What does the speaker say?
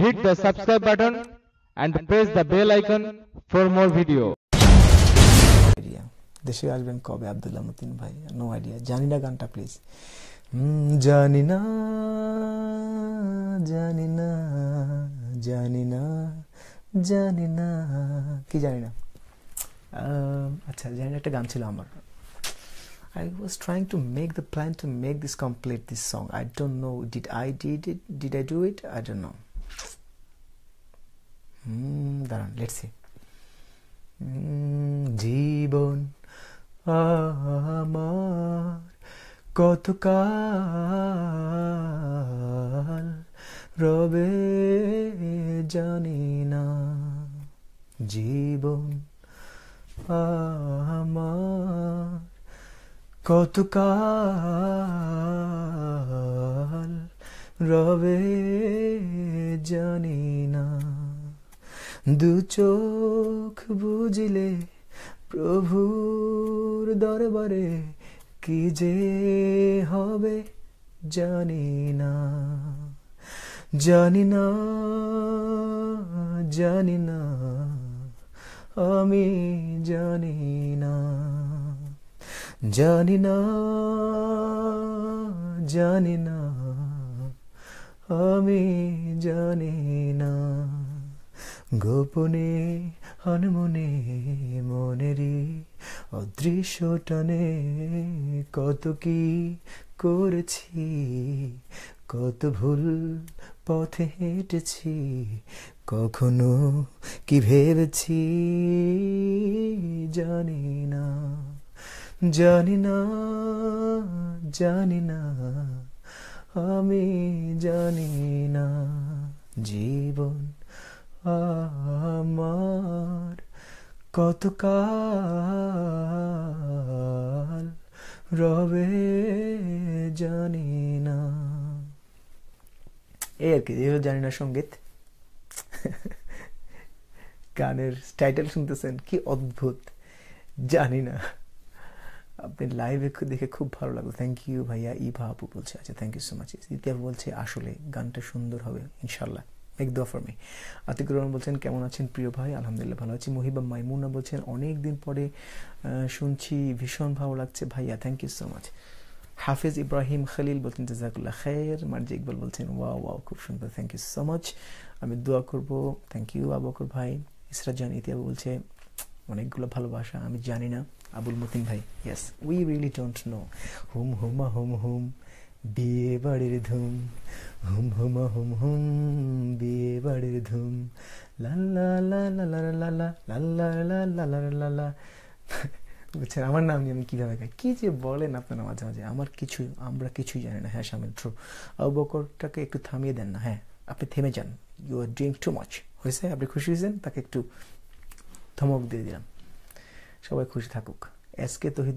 hit the subscribe button and press the bell icon for more video. দেশে আসবেন কবে আব্দুল্লাহ মতিন ভাই নো আইডিয়া জানি না গানটা প্লিজ জানি না জানি না জানি না জানি না কি জানি না আচ্ছা জানি না একটা গান ছিল আমার I was trying to make the plan to make this complete this song. I don't know. Did I did it? Did I do it? I don't know. দাঁড়ান. উম, জীবন আমার কতকাল রবে জানি না জীবন আমার কতকাল রবে জানি না দু চোখ বুঝলে প্রভুর দরবারে কি যে হবে জানি না জানি না জানি না, আমি জানি না জানি না জানি না, আমি জানি না। গোপনে আনমনে মনেরই অদৃশ্য টানে কত কি করেছি, কত ভুল পথে হেঁটেছি, কখনো কি ভেবেছি জানি না জানি না জানি না, আমি জানি না, জীবন আমার কতকাল রবে জানি না। এই আর কি, এই জানি না সংগীত। গানের টাইটেল শুনতেছেন, কি অদ্ভুত, জানি না। আপনি লাইভে দেখে খুব ভালো লাগল। থ্যাংক ইউ ভাইয়া, ইভা আপু বলছে আচ্ছা থ্যাংক ইউ সো মাচ দ্বিতীয় বলছে, আসলে গানটা সুন্দর হবে ইনশাল্লাহ মেক দোয়া ফর মি আতিকুর রহমান বলছেন, কেমন আছেন প্রিয় ভাই? আলহামদুলিল্লাহ ভালো আছি। মহিবা মাইমুনা বলছেন অনেক দিন পরে শুনছি ভীষণ ভালো লাগছে ভাইয়া thank you so much Hafiz Ibrahim Khalil বলছেন, জাজাকুল্লাহ খের মার্জি ইকবাল বলছেন, ওয়াও ওয়াও, খুব সুন্দর থ্যাংক ইউ সো মাচ আমি দোয়া করব থ্যাংক ইউ আবকর ভাই। ইসরাজান ইতিয়া বলছে, অনেকগুলো ভালোবাসা, আমি জানি না। আবুল মতিন ভাই yes we really don't know hmm, Huma, hmm hmm. বিয়ে বাড়ির ধুম হুম হুমা হুম হুম বিয়ে বাড়ির ধুম বুঝছেন আমার নাম নিয়ে আমি কীভাবে গাই কী যে বলেন আপনারা মাঝে মাঝে আমার কিছু আমরা কিছুই জানি না হ্যাঁ সামিল বকরটাকে একটু থামিয়ে দেন না হ্যাঁ আপনি থেমে যান you are doing too much হয়েছে আপনি খুশি হয়েছেন তাকে একটু ধমক দিয়ে দিলাম সবাই খুশি থাকুক এসকে তহিদ